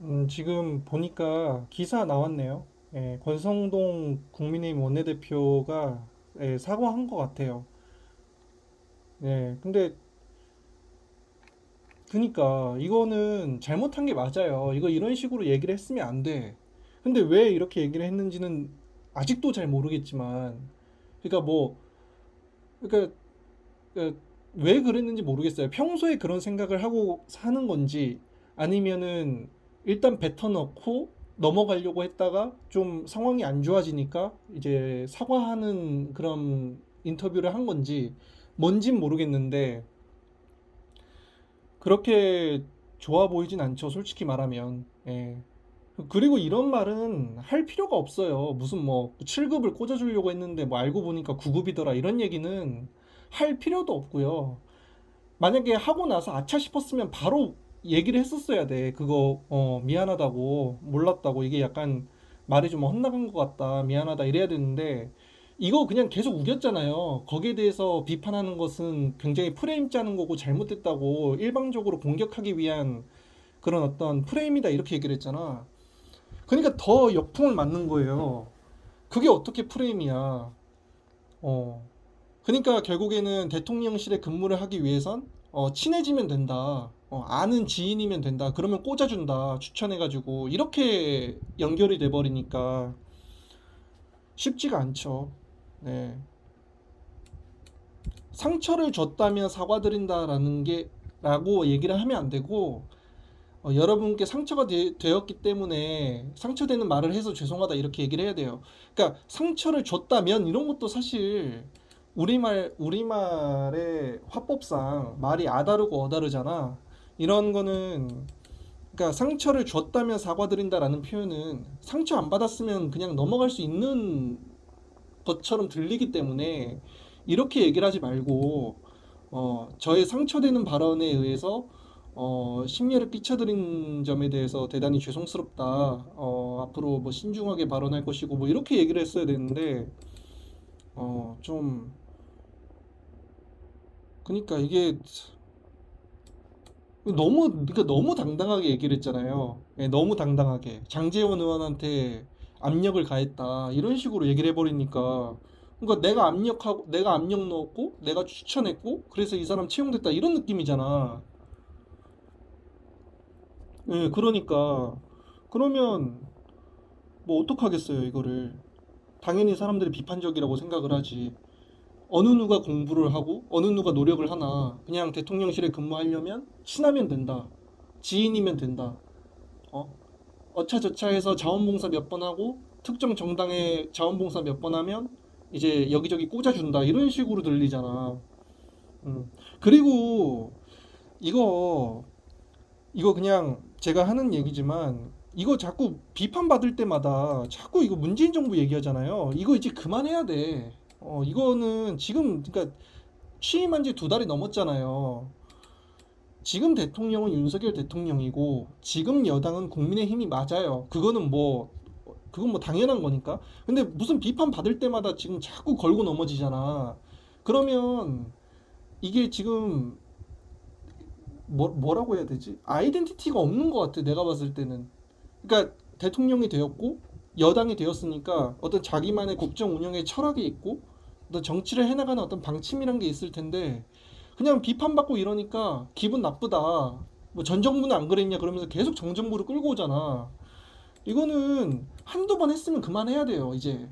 음, 지금 보니까 기사 나왔네요. 예, 권성동 국민의힘 원내대표가 예, 사과한 것 같아요. 예, 근데 그니까 이거는 잘못한 게 맞아요. 이거 이런 식으로 얘기를 했으면 안 돼. 근데 왜 이렇게 얘기를 했는지는 아직도 잘 모르겠지만, 그러니까 뭐, 그러니까 그, 왜 그랬는지 모르겠어요. 평소에 그런 생각을 하고 사는 건지 아니면은 일단 뱉어놓고 넘어가려고 했다가 좀 상황이 안 좋아지니까 이제 사과하는 그런 인터뷰를 한 건지 뭔진 모르겠는데 그렇게 좋아 보이진 않죠. 솔직히 말하면. 예. 그리고 이런 말은 할 필요가 없어요. 무슨 뭐 7급을 꽂아주려고 했는데 뭐 알고 보니까 9급이더라. 이런 얘기는 할 필요도 없고요. 만약에 하고 나서 아차 싶었으면 바로 얘기를 했었어야 돼. 그거 어 미안하다고 몰랐다고 이게 약간 말이 좀 헛나간 것 같다. 미안하다 이래야 되는데 이거 그냥 계속 우겼잖아요. 거기에 대해서 비판하는 것은 굉장히 프레임 짜는 거고 잘못됐다고 일방적으로 공격하기 위한 그런 어떤 프레임이다 이렇게 얘기를 했잖아. 그러니까 더 역풍을 맞는 거예요. 그게 어떻게 프레임이야? 어. 그러니까 결국에는 대통령실에 근무를 하기 위해선 어, 친해지면 된다. 어, 아는 지인이면 된다. 그러면 꽂아준다. 추천해가지고 이렇게 연결이 돼버리니까 쉽지가 않죠. 네. 상처를 줬다면 사과드린다라는 게 라고 얘기를 하면 안 되고 어, 여러분께 상처가 되, 었기 때문에 상처되는 말을 해서 죄송하다 이렇게 얘기를 해야 돼요. 그러니까 상처를 줬다면 이런 것도 사실 우리말 우리말의 화법상 말이 아다르고 어다르잖아. 이런 거는 그러니까 상처를 줬다면 사과드린다라는 표현은 상처 안 받았으면 그냥 넘어갈 수 있는 것처럼 들리기 때문에 이렇게 얘기를 하지 말고 어, 저의 상처되는 발언에 의해서 어, 심려를 끼쳐드린 점에 대해서 대단히 죄송스럽다. 어, 앞으로 뭐 신중하게 발언할 것이고 뭐 이렇게 얘기를 했어야 되는데 어, 좀 그러니까 이게 너무 그러니까 너무 당당하게 얘기를 했잖아요. 예, 너무 당당하게 장제원 의원한테 압력을 가했다 이런 식으로 얘기를 해버리니까 그러니까 내가 압력하고 내가 압력 넣었고 내가 추천했고 그래서 이 사람 채용됐다 이런 느낌이잖아. 예, 그러니까 그러면 뭐 어떡하겠어요 이거를 당연히 사람들이 비판적이라고 생각을 하지. 어느 누가 공부를 하고 어느 누가 노력을 하나 그냥 대통령실에 근무하려면 친하면 된다. 지인이면 된다. 어? 어차저차 해서 자원봉사 몇 번 하고 특정 정당에 자원봉사 몇 번 하면 이제 여기저기 꽂아준다. 이런 식으로 들리잖아. 음. 그리고 이거 이거 그냥 제가 하는 얘기지만 이거 자꾸 비판받을 때마다 자꾸 이거 문재인 정부 얘기하잖아요. 이거 이제 그만해야 돼. 어, 이거는 지금 그러니까 취임한 지 두 달이 넘었잖아요. 지금 대통령은 윤석열 대통령이고 지금 여당은 국민의힘이 맞아요. 그거는 뭐 그건 뭐 당연한 거니까. 근데 무슨 비판 받을 때마다 지금 자꾸 걸고 넘어지잖아. 그러면 이게 지금 뭐, 뭐라고 해야 되지? 아이덴티티가 없는 것 같아. 내가 봤을 때는. 그러니까 대통령이 되었고 여당이 되었으니까 어떤 자기만의 국정 운영의 철학이 있고 어떤 정치를 해나가는 어떤 방침이란 게 있을 텐데 그냥 비판받고 이러니까 기분 나쁘다. 뭐 전 정부는 안 그랬냐 그러면서 계속 정 정부를 끌고 오잖아. 이거는 한두 번 했으면 그만해야 돼요, 이제.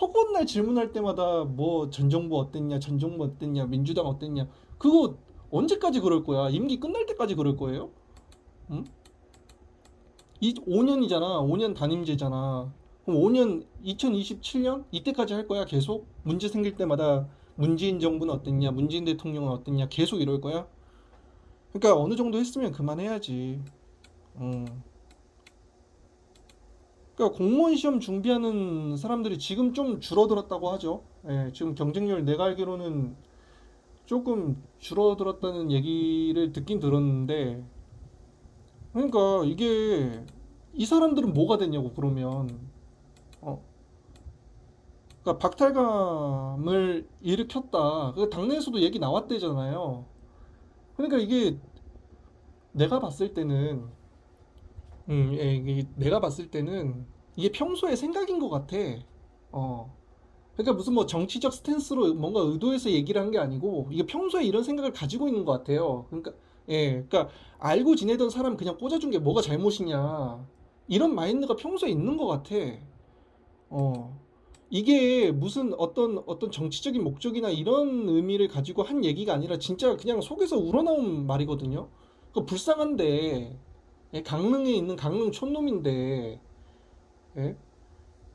허구한 날 질문할 때마다 뭐 전 정부 어땠냐, 전 정부 어땠냐, 민주당 어땠냐. 그거 언제까지 그럴 거야? 임기 끝날 때까지 그럴 거예요? 응? 이 5년이잖아. 5년 단임제잖아. 그럼 5년 2027년 이때까지 할 거야, 계속? 문제 생길 때마다 문재인 정부는 어땠냐, 문재인 대통령은 어땠냐, 계속 이럴 거야? 그러니까 어느 정도 했으면 그만해야지. 음. 그러니까 공무원 시험 준비하는 사람들이 지금 좀 줄어들었다고 하죠. 예, 지금 경쟁률 내가 알기로는 조금 줄어들었다는 얘기를 듣긴 들었는데, 그러니까 이게 이 사람들은 뭐가 되냐고 그러면 어 그러니까 박탈감을 일으켰다. 그 당내에서도 얘기 나왔대잖아요. 그러니까 이게 내가 봤을 때는 음, 예, 이게 내가 봤을 때는 이게 평소의 생각인 것 같아. 어. 그러니까 무슨 뭐 정치적 스탠스로 뭔가 의도해서 얘기를 한 게 아니고 이게 평소에 이런 생각을 가지고 있는 것 같아요. 그러니까 예, 그러니까 알고 지내던 사람 그냥 꽂아준 게 뭐가 잘못이냐 이런 마인드가 평소에 있는 것 같아. 어. 이게 무슨 어떤 어떤 정치적인 목적이나 이런 의미를 가지고 한 얘기가 아니라 진짜 그냥 속에서 우러나온 말이거든요. 그 불쌍한데 예, 강릉에 있는 강릉 촌놈인데 예?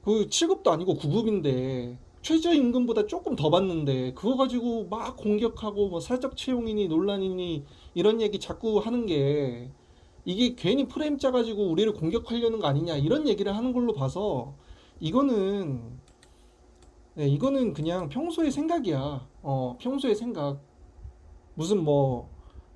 그 7급도 아니고 9급인데 최저임금보다 조금 더 받는데 그거 가지고 막 공격하고 뭐 사적 채용이니 논란이니 이런 얘기 자꾸 하는 게 이게 괜히 프레임 짜가지고 우리를 공격하려는 거 아니냐 이런 얘기를 하는 걸로 봐서 이거는 네, 이거는 그냥 평소의 생각이야. 어, 평소의 생각. 무슨 뭐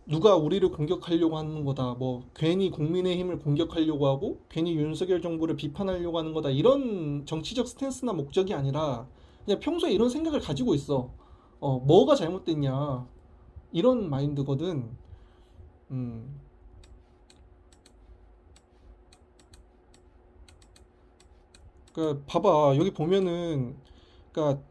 누가 우리를 공격하려고 하는 거다. 뭐 괜히 국민의힘을 공격하려고 하고 괜히 윤석열 정부를 비판하려고 하는 거다. 이런 정치적 스탠스나 목적이 아니라 그냥 평소에 이런 생각을 가지고 있어. 어, 뭐가 잘못됐냐. 이런 마인드거든. 음. 그러니까 봐봐. 여기 보면은 그러니까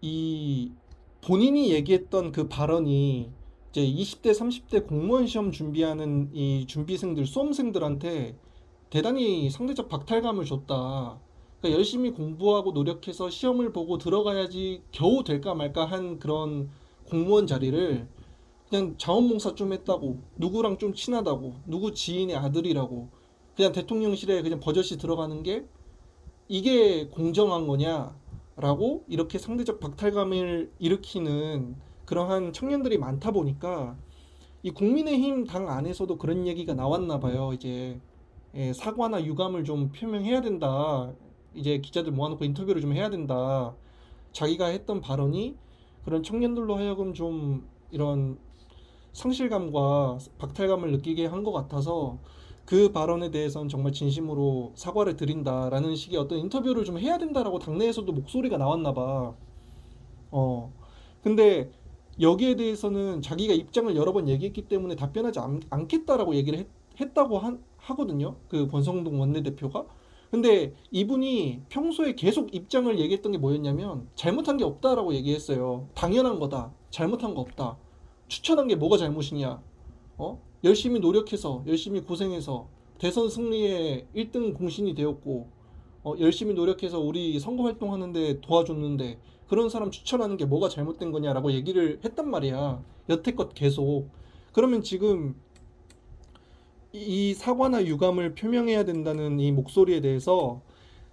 이 본인이 얘기했던 그 발언이 이제 20대, 30대 공무원 시험 준비하는 이 준비생들, 수험생들한테 대단히 상대적 박탈감을 줬다. 그러니까 열심히 공부하고 노력해서 시험을 보고 들어가야지 겨우 될까 말까 한 그런 공무원 자리를 그냥 자원봉사 좀 했다고, 누구랑 좀 친하다고, 누구 지인의 아들이라고, 그냥 대통령실에 그냥 버젓이 들어가는 게 이게 공정한 거냐라고 이렇게 상대적 박탈감을 일으키는 그러한 청년들이 많다 보니까 이 국민의힘 당 안에서도 그런 얘기가 나왔나 봐요. 이제 예, 사과나 유감을 좀 표명해야 된다. 이제 기자들 모아놓고 인터뷰를 좀 해야 된다. 자기가 했던 발언이 그런 청년들로 하여금 좀 이런 상실감과 박탈감을 느끼게 한 것 같아서 그 발언에 대해서는 정말 진심으로 사과를 드린다라는 식의 어떤 인터뷰를 좀 해야 된다라고 당내에서도 목소리가 나왔나 봐. 어. 근데 여기에 대해서는 자기가 입장을 여러 번 얘기했기 때문에 답변하지 않, 않겠다라고 얘기를 했, 했다고 한, 하거든요. 그 권성동 원내대표가. 근데 이분이 평소에 계속 입장을 얘기했던 게 뭐였냐면 잘못한 게 없다라고 얘기했어요. 당연한 거다. 잘못한 거 없다. 추천한 게 뭐가 잘못이냐? 어? 열심히 노력해서 열심히 고생해서 대선 승리에 1등 공신이 되었고 어, 열심히 노력해서 우리 선거 활동하는데 도와줬는데 그런 사람 추천하는 게 뭐가 잘못된 거냐라고 얘기를 했단 말이야. 여태껏 계속. 그러면 지금 이이 사과나 유감을 표명해야 된다는 이 목소리에 대해서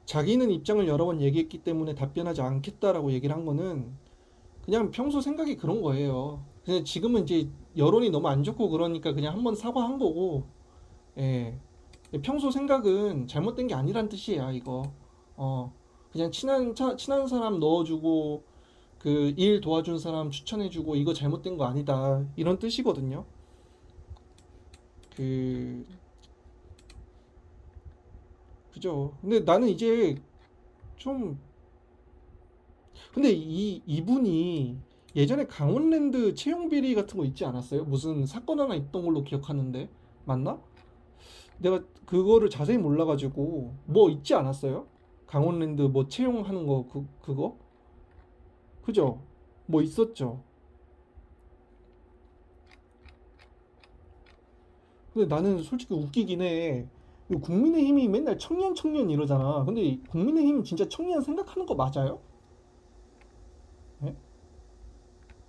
자기는 입장을 여러 번 얘기했기 때문에 답변하지 않겠다라고 얘기를 한 거는 그냥 평소 생각이 그런 거예요. 근데 지금은 이제 여론이 너무 안 좋고 그러니까 그냥 한번 사과한 거고, 예. 평소 생각은 잘못된 게 아니란 뜻이야, 이거. 어, 그냥 친한, 차- 친한 사람 넣어주고, 그 일 도와준 사람 추천해주고, 이거 잘못된 거 아니다. 이런 뜻이거든요. 그, 그죠. 근데 나는 이제 좀, 근데 이, 이분이 예전에 강원랜드 채용 비리 같은 거 있지 않았어요? 무슨 사건 하나 있던 걸로 기억하는데. 맞나? 내가 그거를 자세히 몰라가지고, 뭐 있지 않았어요? 강원랜드 뭐 채용하는 거, 그, 그거? 그죠? 뭐 있었죠. 근데 나는 솔직히 웃기긴 해. 이 국민의힘이 맨날 청년 청년 이러잖아. 근데 이 국민의힘 진짜 청년 생각하는 거 맞아요? 예?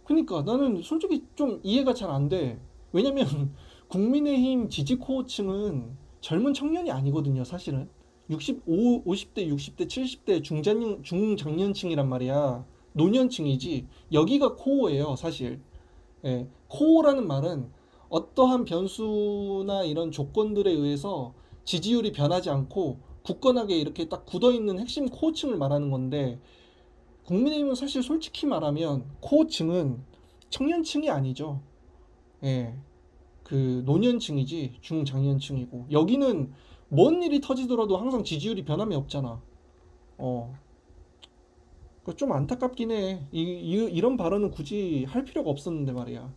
그러니까 나는 솔직히 좀 이해가 잘 안 돼. 왜냐면 국민의힘 지지 코어층은 젊은 청년이 아니거든요, 사실은. 65, 50대, 60대, 70대 중장년, 중장년층이란 말이야. 노년층이지. 여기가 코어예요, 사실. 예, 코어라는 말은 어떠한 변수나 이런 조건들에 의해서 지지율이 변하지 않고 굳건하게 이렇게 딱 굳어 있는 핵심 코어층을 말하는 건데 국민의힘은 사실 솔직히 말하면 코어층은 청년층이 아니죠. 예, 그 노년층이지 중장년층이고 여기는 뭔 일이 터지더라도 항상 지지율이 변함이 없잖아. 어, 그좀 안타깝긴 해. 이, 이, 이런 발언은 굳이 할 필요가 없었는데 말이야.